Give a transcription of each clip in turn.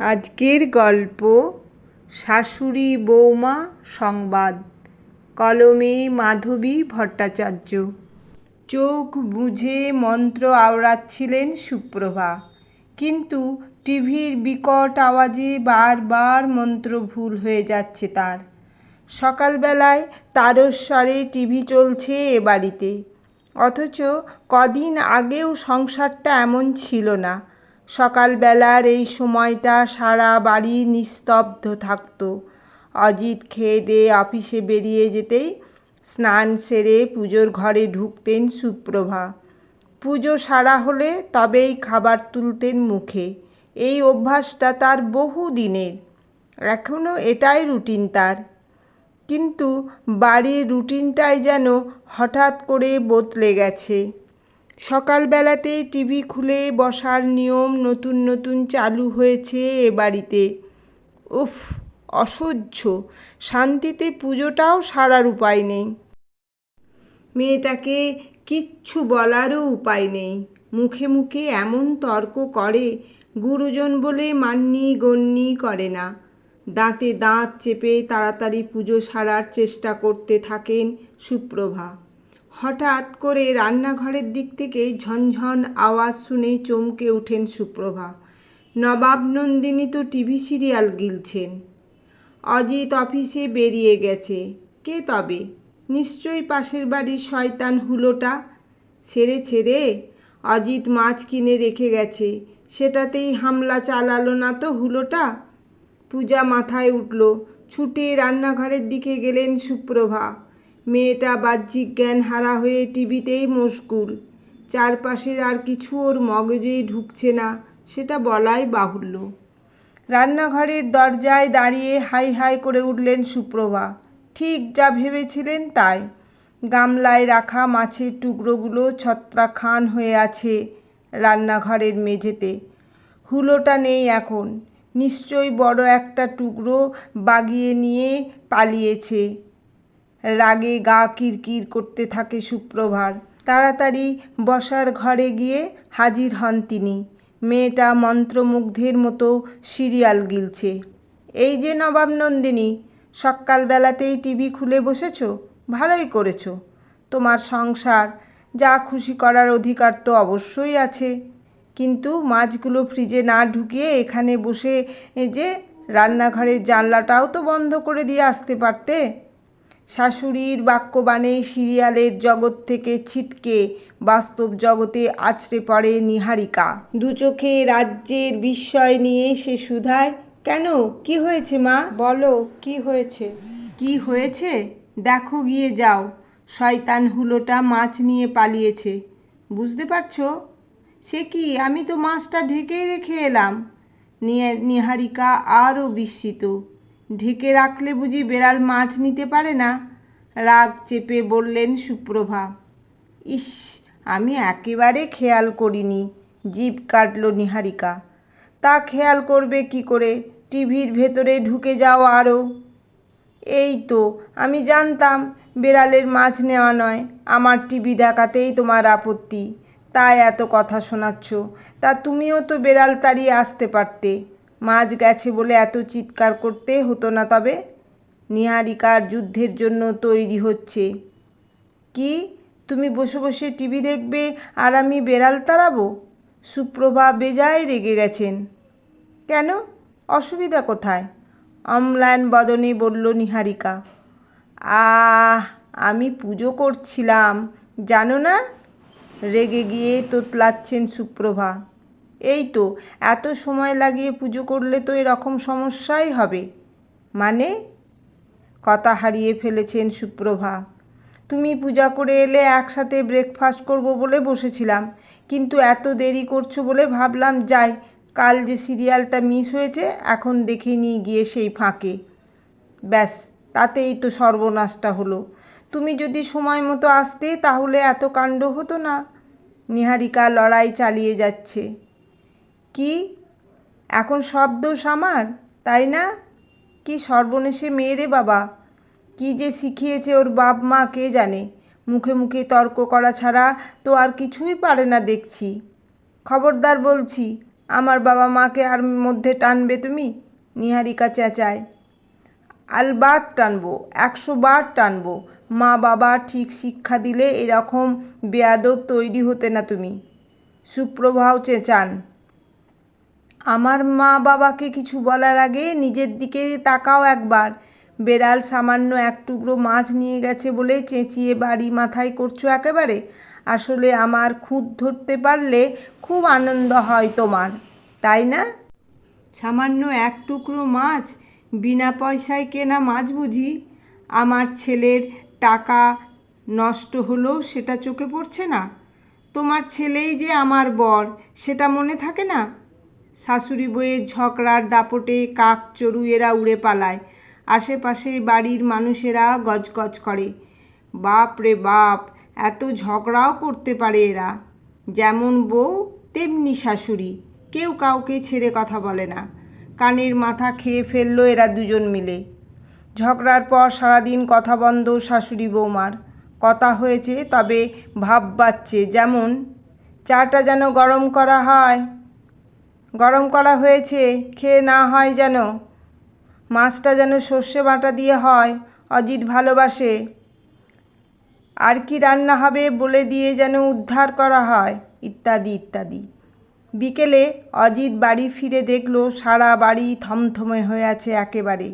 আজকের গল্প শাশুড়ি বৌমা সংবাদ। কলমে মাধবী ভট্টাচার্য। চোখ বুঝে মন্ত্র আওড়াচ্ছিলেন সুপ্রভা। কিন্তু টিভির বিকট আওয়াজে বারবার মন্ত্র ভুল হয়ে যাচ্ছে তার। সকালবেলায় তারস্বরে টিভি চলছে এ বাড়িতে। অথচ কদিন আগেও সংসারটা এমন ছিল না। সকালবেলার এই সময়টা সারা বাড়ি নিস্তব্ধ থাকতো। অজিত খেয়ে দিয়ে অফিসে বেরিয়ে যেতেই স্নান সেরে পুজোর ঘরে ঢুকতেন সুপ্রভা। পুজো সারা হলে তবেই খাবার তুলতেন মুখে। এই অভ্যাসটা তার বহু দিনের। এখনও এটাই রুটিন তার। কিন্তু বাড়ির রুটিনটাই যেন হঠাৎ করে বদলে গেছে। সকালবেলাতেই টিভি খুলে বসার নিয়ম নতুন নতুন চালু হয়েছে এ বাড়িতে। উফ, অসহ্য। শান্তিতে পুজোটাও সারার উপায় নেই। মেয়েটাকে কিচ্ছু বলারও উপায় নেই। মুখে মুখে এমন তর্ক করে, গুরুজন বলে মান্যি গণ্যি করে না। দাঁতে দাঁত চেপে তাড়াতাড়ি পুজো সারার চেষ্টা করতে থাকেন সুপ্রভা। হঠাৎ করে রান্নাঘরের দিক থেকে ঝনঝন আওয়াজ শুনে চমকে ওঠেন সুপ্রভা। নবাব নন্দিনী তো টিভি সিরিয়াল গিলছেন। অজিত অফিসে বেরিয়ে গেছে। কে তবে? নিশ্চয়ই পাশের বাড়ির শয়তান হুলোটা? ছেড়ে ছেড়ে? অজিত মাছ কিনে রেখে গেছে। সেটাতেই হামলা চালালো না তো হুলোটা? পূজা মাথায় উঠল। ছুটে রান্নাঘরের দিকে গেলেন সুপ্রভা। মেয়েটা বাহ্যিক জ্ঞান হারা হয়ে টিভিতেই মশগুল। চারপাশের আর কিছু ওর মগজেই ঢুকছে না, সেটা বলাই বাহুল্য। রান্নাঘরের দরজায় দাঁড়িয়ে হাই হাই করে উঠলেন সুপ্রভা। ঠিক যা ভেবেছিলেন তাই। গামলায় রাখা মাছের টুকরোগুলো ছত্রাখান হয়ে আছে রান্নাঘরের মেঝেতে। হুলোটা নেই এখন। নিশ্চয়ই বড় একটা টুকরো বাগিয়ে নিয়ে পালিয়েছে। রাগে গা কিরকির করতে থাকে সুপ্রভার। তাড়াতাড়ি বসার ঘরে গিয়ে হাজির হন তিনি। মেয়েটা মন্ত্রমুগ্ধের মতো সিরিয়াল গিলছে। এই যে নবাব নন্দিনী, সকালবেলাতেই টিভি খুলে বসেছ? ভালোই করেছ। তোমার সংসার, যা খুশি করার অধিকার তো অবশ্যই আছে। কিন্তু মাছগুলো ফ্রিজে না ঢুকিয়ে এখানে বসে যে রান্নাঘরের জানলাটাও তো বন্ধ করে দিয়ে আসতে পারতে? শাশুড়ির বাক্যবাণে সিরিয়ালের জগৎ থেকে ছিটকে বাস্তব জগতে আছড়ে পড়ে নিহারিকা। দু চোখে রাজ্যের বিস্ময় নিয়ে সে সুধায়, কেন? কি হয়েছে মা? বলো, কি হয়েছে? কি হয়েছে? দেখো গিয়ে যাও। শয়তান হুলোটা মাছ নিয়ে পালিয়েছে। বুঝতে পারছ? সে কি? আমি তো মাছটা ঢেকেই রেখে এলাম। নিহারিকা আরও বিস্মিত। ঢেকে রাখলে বুঝি বেড়াল মাছ নিতে পারে না? রাগ চেপে বললেন সুপ্রভা। ইস, আমি একেবারে খেয়াল করিনি জিভ কাটল নিহারিকা। তা খেয়াল করবে কি করে? টিভির ভেতরে ঢুকে যাও আরও। এই তো, আমি জানতাম বেড়ালের মাছ নেওয়া নয়, আমার টিভি দেখাতেই তোমার আপত্তি। তাই এত কথা শোনাচ্ছ। তা তুমিও তো বেড়াল তাড়িয়ে আসতে পারতে। মাছ গেছে বলে এত চিৎকার করতে হতো না তবে? নিহারিকার যুদ্ধের জন্য তৈরি হচ্ছে। কি? তুমি বসে বসে টিভি দেখবে আর আমি বেড়াল তাড়াবো? সুপ্রভা বেজায় রেগে গেছেন। কেন? অসুবিধা কোথায়? অম্লান বদনে বলল নিহারিকা। আহ, আমি পুজো করছিলাম, জানো না? রেগে গিয়ে তোতলাচ্ছেন সুপ্রভা। এই তো, এত সময় লাগিয়ে পুজো করলে তো এরকম সমস্যাই হবে। মানে? কথা হারিয়ে ফেলেছেন সুপ্রভা। তুমি পূজা করে এলে একসাথে ব্রেকফাস্ট করব বলে বসেছিলাম, কিন্তু এত দেরি করছ বলে ভাবলাম, যাই, কাল যে সিরিয়ালটা মিস হয়েছে, এখন দেখে নিয়ে গিয়ে সেই ফাঁকে। ব্যাস, তাতেই তো সর্বনাশটা হলো। তুমি যদি সময় মতো আসতে, তাহলে এত কাণ্ড হতো না। নিহারিকা লড়াই চালিয়ে যাচ্ছে। কি? এখন সব দোষ আমার, তাই না? কি সর্বনেশে মেয়েরে বাবা? কি যে শিখিয়েছে ওর বাপ মা, কে জানে? মুখে মুখে তর্ক করা ছাড়া তো আর কিছুই পারে না দেখছি। খবরদার বলছি, আমার বাবা মাকে আর মধ্যে টানবে তুমি? নিহারিকা চেঁচায়। আলবাত টানবো, একশো বার টানবো। মা বাবা ঠিক শিক্ষা দিলে এরকম বেয়াদব তৈরি হতে না তুমি। সুপ্রভাও চেঁচান। আমার মা বাবাকে কিছু বলার আগে নিজের দিকে তাকাও একবার। বেড়াল সামান্য এক টুকরো মাছ নিয়ে গেছে বলে চেঁচিয়ে বাড়ি মাথায় করছ একেবারে? আসলে আমার খুঁত ধরতে পারলে খুব আনন্দ হয় তোমার, তাই না? সামান্য এক টুকরো মাছ? বিনা পয়সায় কেনা মাছ বুঝি? আমার ছেলের টাকা নষ্ট হলো সেটা চোখে পড়ছে না? তোমার ছেলেই যে আমার বর, সেটা মনে থাকে না? শাশুড়ি বইয়ের ঝগড়ার দাপটে কাক চড়ুইয়েরা উড়ে পালায়। আশেপাশে বাড়ির মানুষেরা গজগজ করে। বাপ রে বাপ, এত ঝগড়াও করতে পারে এরা। যেমন বউ, তেমনি শাশুড়ি। কেউ কাউকে ছেড়ে কথা বলে না। কানের মাথা খেয়ে ফেলল এরা দুজন মিলে। ঝগড়ার পর সারাদিন কথা বন্ধ শাশুড়ি বৌমার। কথা হয়েছে তবে ভাব বাচ্ছে যেমন, চাটা যেন গরম করা হয়। গরম করা হয়েছে, খেয়ে না হয় যেন। মাছটা যেন সর্ষে বাটা দিয়ে হয়, অজিত ভালোবাসে। আর কি রান্না হবে বলে দিয়ে যেন উদ্ধার করা হয়, ইত্যাদি ইত্যাদি। বিকেলে অজিত বাড়ি ফিরে দেখল সারা বাড়ি থমথমে হয়ে আছে একেবারে।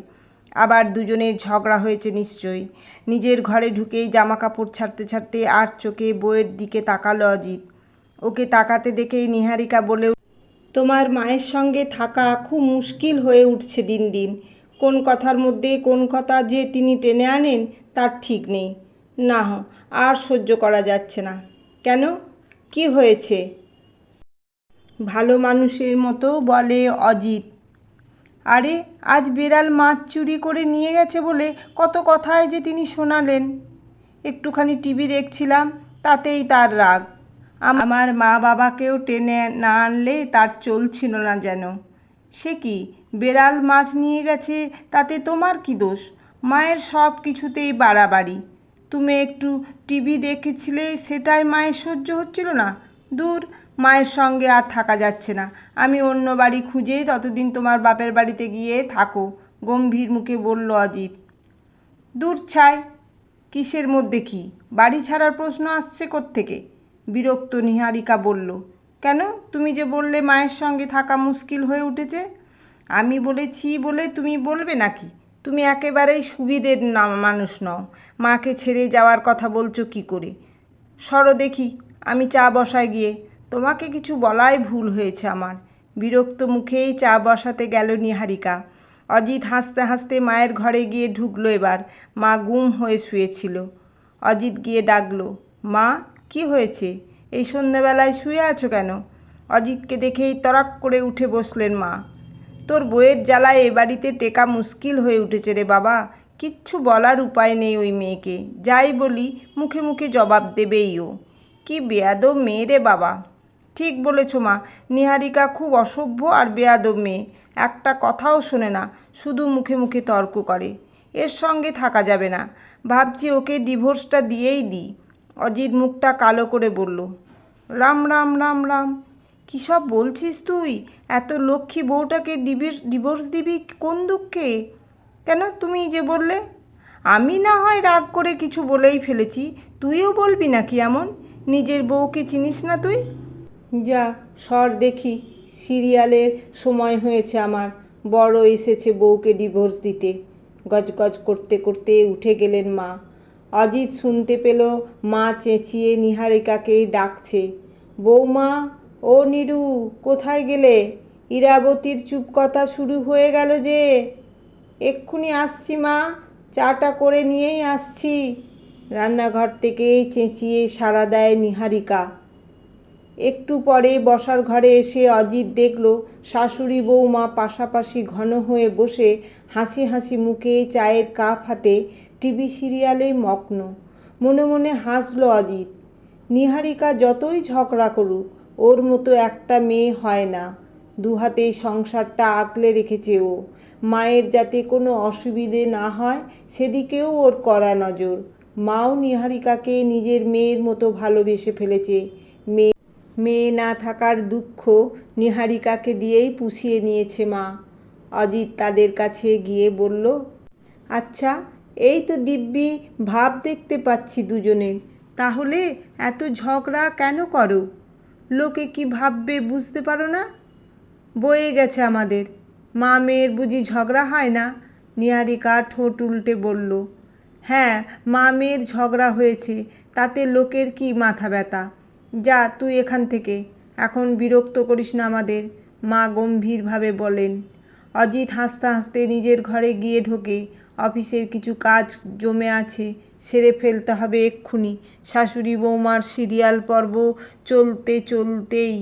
আবার দুজনের ঝগড়া হয়েছে নিশ্চয়ই। নিজের ঘরে ঢুকেই জামা কাপড় ছাড়তে ছাড়তে আর চোখে বইয়ের দিকে তাকালো অজিত। ওকে তাকাতে দেখেই নিহারিকা বলে তোমার মায়ের সঙ্গে থাকা খুব মুশকিল হয়ে উঠছে দিন দিন। কোন কথার মধ্যে কোন কথা যে তিনি টেনে আনেন তার ঠিক নেই। না আর সহ্য করা যাচ্ছে না। কেন? কি হয়েছে? ভালো মানুষের মতো বলে অজিত। আরে, আজ বেড়াল মাছ চুরি করে নিয়ে গেছে বলে কত কথায় যে তিনি শোনালেন। একটুখানি টিভি দেখছিলাম, তাতেই তার রাগ। আমার মা বাবাকেও টেনে না আনলে তার চলছিল না যেন। সে কি বেড়াল মাছ নিয়ে গেছে তাতে তোমার কি দোষ? মায়ের সব কিছুতেই বাড়াবাড়ি। তুমি একটু টিভি দেখেছিলে, সেটাই মায়ের সহ্য হচ্ছিল না। দূর, মায়ের সঙ্গে আর থাকা যাচ্ছে না। আমি অন্য বাড়ি খুঁজে ততদিন তোমার বাপের বাড়িতে গিয়ে থাকো, গম্ভীর মুখে বলল অজিত। দূর ছাই, কিসের মধ্যে কি? বাড়ি ছাড়ার প্রশ্ন আসছে থেকে বিরক্ত নিহারিকা বলল, কেন? তুমি যে বললে মায়ের সঙ্গে থাকা মুশকিল হয়ে উঠেছে? আমি বলেছি বলে তুমি বলবে নাকি? তুমি একেবারেই সুবিধের না, মানুষ নও। মাকে ছেড়ে যাওয়ার কথা বলছো কি করে? সরো দেখি, আমি চা বসায় গিয়ে। তোমাকে কিছু বলাই ভুল হয়েছে আমার। বিরক্ত মুখেই চা বসাতে গেল নিহারিকা। অজিত হাসতে হাসতে মায়ের ঘরে গিয়ে ঢুকলো এবার। মা গুম হয়ে শুয়েছিল। অজিত গিয়ে ডাকলো, মা কি হয়েছে? এই সন্ধ্যেবেলায় শুয়ে আছো কেন? অজিতকে দেখেই তরাক করে উঠে বসলেন মা। তোর বইয়ের জ্বালায় এ বাড়িতে টেকা মুশকিল হয়ে উঠেছে রে বাবা। কিচ্ছু বলার উপায় নেই ওই মেয়েকে। যাই বলি, মুখে মুখে জবাব দেবেই ও। কি বেয়াদব মেয়ে রে বাবা। ঠিক বলেছ মা, নিহারিকা খুব অসভ্য আর বেয়াদব মেয়ে। একটা কথাও শোনে না, শুধু মুখে মুখে তর্ক করে। এর সঙ্গে থাকা যাবে না। ভাবছি ওকে ডিভোর্সটা দিয়েই দিই। অজিত মুখটা কালো করে বলল, রাম রাম রাম রাম, কী সব বলছিস তুই? এত লক্ষ্মী বউটাকে ডিভোর্স ডিভোর্স দিবি কোন দুঃখে? কেন তুমি যে বললে? আমি না হয় রাগ করে কিছু বলেই ফেলেছি, তুইও বলবি নাকি এমন? নিজের বউকে চিনিস না তুই? যা, সর দেখি, সিরিয়ালের সময় হয়েছে আমার, বড় এসেছে বউকে ডিভোর্স দিতে। গজগজ করতে করতে উঠে গেলেন মা। অজিত শুনতে পেল, মা চেঁচিয়ে নিহারিকাকে ডাকছে। বৌমা, ও নিরু, কোথায় গেলে? ইরাবতীর চুপ কথা শুরু হয়ে গেল যে, এক্ষুনি আসছি মা, চাটা করে নিয়েই আসছি। রান্নাঘর থেকে চেঁচিয়ে সাড়া দেয় নিহারিকা। একটু পরে বসার ঘরে এসে অজিত দেখল, শাশুড়ি বৌমা পাশাপাশি ঘন হয়ে বসে হাসি হাসি মুখে চায়ের কাপ হাতে টিভি সিরিয়ালে মগ্ন। মনে মনে হাসল অজিত। নিহারিকা যতই ঝগড়া করুক, ওর মতো একটা মেয়ে হয় না। দু হাতেই সংসারটা আগলে রেখেছে ও। মায়ের যাতে কোনো অসুবিধে না হয়, সেদিকেও ওর কড়া নজর। মাও নিহারিকাকে নিজের মেয়ের মতো ভালোবেসে ফেলেছে। মেয়ে মেয়ে না থাকার দুঃখ নিহারিকাকে দিয়েই পুষিয়ে নিয়েছে মা। অজিত তাদের কাছে গিয়ে বলল আচ্ছা এই তো দিব্যি, ভাব দেখতে পাচ্ছি দুজনের তাহলে এত ঝগড়া কেন করো? লোকে কি ভাববে বুঝতে পারো না? বয়ে গেছে আমাদের। মা মেয়ের বুঝি ঝগড়া হয় না? নিহারিকা ঠোঁট উল্টে বলল হ্যাঁ মা মেয়ের ঝগড়া হয়েছে, তাতে লোকের কি মাথা ব্যথা? যা, তুই এখান থেকে। এখন বিরক্ত করিস না আমাদের। মা গম্ভীরভাবে বলেন, অজিত হাসতে হাসতে নিজের ঘরে গিয়ে ঢোকে। অফিসের কিছু কাজ জমে আছে, সেরে ফেলতে হবে এক্ষুনি। শাশুড়ি বৌমার সিরিয়াল পর্ব চলতে চলতেই